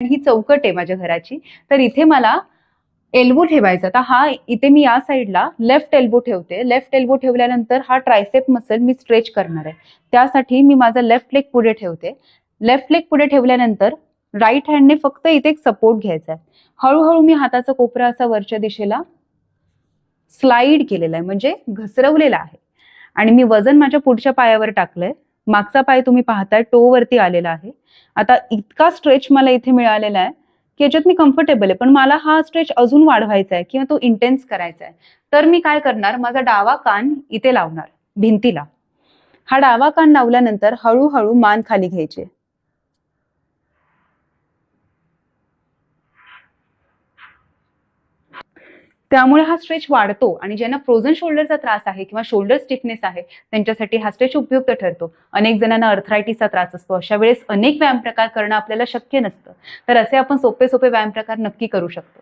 ही चौकट आहे माझ्या घराची. तर इथे मला एल्बो ठेवायचा तर हा इथे मी या साईडला लेफ्ट एल्बो ठेवते. लेफ्ट एल्बो ठेवल्यानंतर हा ट्रायसेप मसल मी स्ट्रेच करणार आहे. त्यासाठी मी माझा लेफ्ट लेग पुढे ठेवते. लेफ्ट लेग पुढे ठेवल्यानंतर राईट हँडने फक्त इथे एक सपोर्ट घ्यायचा आहे. हळूहळू मी हाताचा कोपरा असा वरच्या दिशेला स्लाइड केलेला आहे. म्हणजे घसरवलेला आहे. आणि मी वजन माझ्या पुढच्या पायावर टाकलंय. मागचा पाय तुम्ही पाहताय टो वरती आलेला आहे. आता इतका स्ट्रेच मला इथे मिळालेला आहे की याच्यात मी कम्फर्टेबल आहे. पण मला हा स्ट्रेच अजून वाढवायचा आहे किंवा तो इंटेन्स करायचा आहे. तर मी काय करणार? माझा डावा कान इथे लावणार भिंतीला. हा डावा कान लावल्यानंतर हळूहळू मान खाली घ्यायचे. त्यामुळे हा स्ट्रेच वाढतो आणि ज्यांना फ्रोझन शोल्डरचा त्रास आहे किंवा शोल्डर स्टिफनेस आहे त्यांच्यासाठी हा स्ट्रेच उपयुक्त ठरतो. अनेक जणांना अर्थरायटीसचा त्रास असतो. अशा वेळेस अनेक व्यायाम प्रकार करणं आपल्याला शक्य नसतं. तर असे आपण सोपे सोपे व्यायाम प्रकार नक्की करू शकतो.